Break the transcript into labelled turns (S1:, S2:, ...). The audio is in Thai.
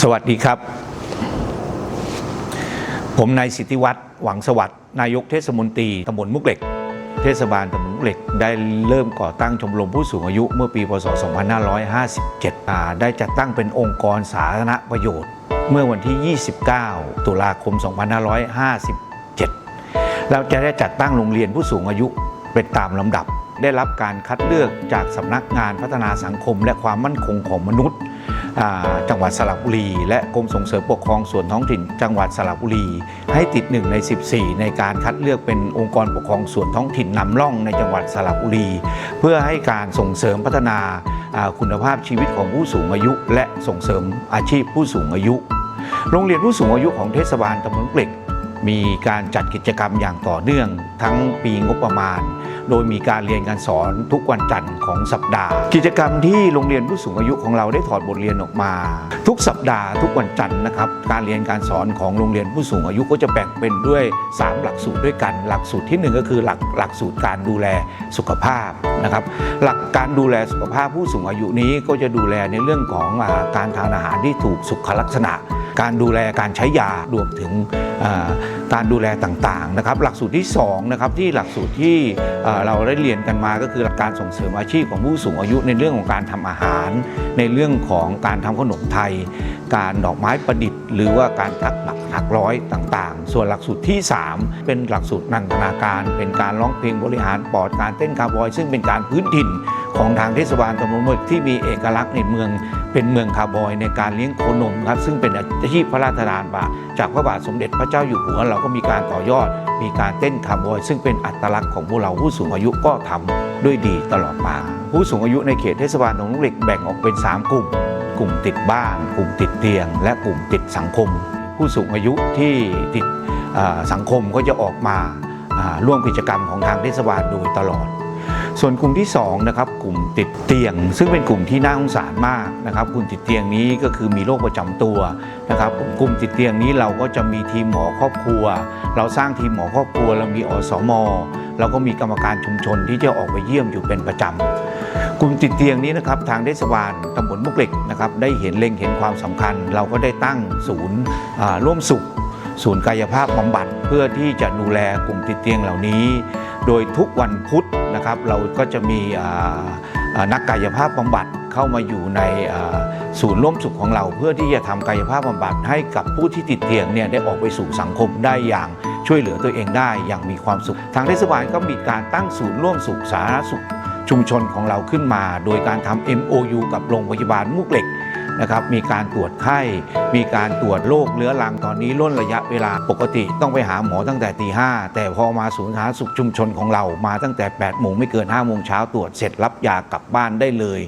S1: สวัสดีครับ ผมนายสิทธิวัฒน์หวังสวัสดิ์นายกเทศมนตรีตำบลมุกเหล็ก เทศบาลตำบลมุกเหล็ก ได้เริ่มก่อตั้งชมรมผู้สูงอายุเมื่อปีพศ 2557 ได้จัดตั้งเป็นองค์กรสาธารณประโยชน์ เมื่อวันที่ 29 ตุลาคม 2557 เราจะได้จัดตั้งโรงเรียนผู้สูงอายุเป็นตามลำดับ ได้รับการคัดเลือกจากสำนักงานพัฒนาสังคม และความมั่นคงของมนุษย์ จังหวัดสระบุรี และกรมส่งเสริมปกครองส่วนท้องถิ่น จังหวัดสระบุรี ให้ติดหนึ่งใน 14 ในการคัดเลือกเป็นองค์กรปกครองส่วนท้องถิ่นนำร่องในจังหวัดสระบุรี เพื่อให้การส่งเสริมพัฒนาอ่าคุณภาพชีวิตของผู้สูงอายุ และส่งเสริมอาชีพผู้สูงอายุ โรงเรียนผู้สูงอายุของเทศบาลตำบลเกล็ก มีการจัดกิจกรรมอย่างต่อเนื่อง ทั้งปีงบประมาณ โดยมีการเรียนการสอนทุกวันจันทร์ของสัปดาห์ กิจกรรมที่โรงเรียนผู้สูงอายุของเราได้ถอดบทเรียนออกมา ทุกสัปดาห์ทุกวันจันทร์นะครับ การเรียนการสอนของโรงเรียนผู้สูงอายุก็จะแบ่งเป็นด้วย 3 หลักสูตรด้วยกัน หลักสูตรที่หนึ่งก็คือหลักหลักสูตรการดูแลสุขภาพนะครับหลักการดูแลสุขภาพผู้สูงอายุนี้ก็จะดูแลในเรื่องของอาการทานอาหารที่ถูกสุขลักษณะ การดูแลการใช้ยารวมถึงการดูแลต่างๆนะครับหลักสูตรที่2นะครับที่หลักสูตรที่เราได้เรียนกันมาก็คือหลักการส่งเสริมอาชีพของผู้สูงอายุในเรื่องของการทำอาหาร ในเรื่องของการทำขนมไทย การดอกไม้ประดิษฐ์ หรือว่าการถักหลักถักร้อยต่างๆ ส่วนหลักสูตรที่ 3 เป็นหลักสูตรนันทนาการ เป็นการร้องเพลงบริหารปอดการเต้นคาร์บอย ซึ่งเป็นการพื้นถิ่นของทางเทศบาลตำบลเมืองที่มีเอกลักษณ์ในเมือง เป็นเมืองคาร์บอยในการเลี้ยงโคนมครับซึ่งเป็นอาชีพพระราชทานบาจากพระบาทสมเด็จพระเจ้าอยู่หัวเราก็มีการต่อยอด มีการเต้นคาร์บอย ซึ่งเป็นอัตลักษณ์ของพวกเราผู้สูงอายุก็ทำด้วยดีตลอดมา ผู้สูงอายุในเขตเทศบาลตำบลลูกเหล็กแบ่งออกเป็น 3 กลุ่ม กลุ่มติดบ้าน กลุ่มติดเตียง และกลุ่มติดสังคม ผู้สูงอายุที่ติดสังคมก็จะออกมาร่วมกิจกรรมของทางเทศบาลโดยตลอด ส่วนกลุ่มที่2นะครับกลุ่มติดเตียง ซึ่งเป็นกลุ่มที่น่าสงสารมากนะครับกลุ่มติดเตียงนี้ก็คือมีโรคประจำตัวนะครับกลุ่มติดเตียงนี้เราก็จะมีทีมหมอครอบครัว เราสร้างทีมหมอครอบครัวเรามีอสมเราก็มีกรรมการชุมชนที่จะออกไปเยี่ยมอยู่เป็นประจำกลุ่มติดเตียงนี้นะครับทางเทศบาลตำบลมุกเหล็กนะครับได้เห็นเล็งเห็นความสำคัญ เราก็ได้ตั้งศูนย์ร่วมสุข ศูนย์กายภาพบำบัดเพื่อที่จะดูแลกลุ่มติดเตียงเหล่านี้ โดยทุกวันพุธนะครับเราก็จะมีนักกายภาพบำบัดเข้ามาอยู่ในศูนย์ร่วมสุขของเรา เพื่อที่จะทำกายภาพบำบัดให้กับผู้ที่ติดเตียงเนี่ยได้ออกไปสู่สังคมได้อย่างช่วยเหลือตัวเองได้อย่างมีความสุข ทางเทศบาลก็มีการตั้งศูนย์ร่วมสุขสาธารณสุขชุมชนของเราขึ้นมา โดยการทำ MOU กับโรงพยาบาลมุกเหล็ก นะครับมีการตรวจไข้ มีการตรวจโรคเรื้อรังตอนนี้ล่นระยะเวลาปกติต้องไปหาหมอตั้งแต่ตีห้าแต่พอมาศูนย์สาธารณสุขชุมชนของเรามาตั้งแต่8โมงไม่เกิน5โมงเช้าตรวจเสร็จรับยากลับบ้านได้เลย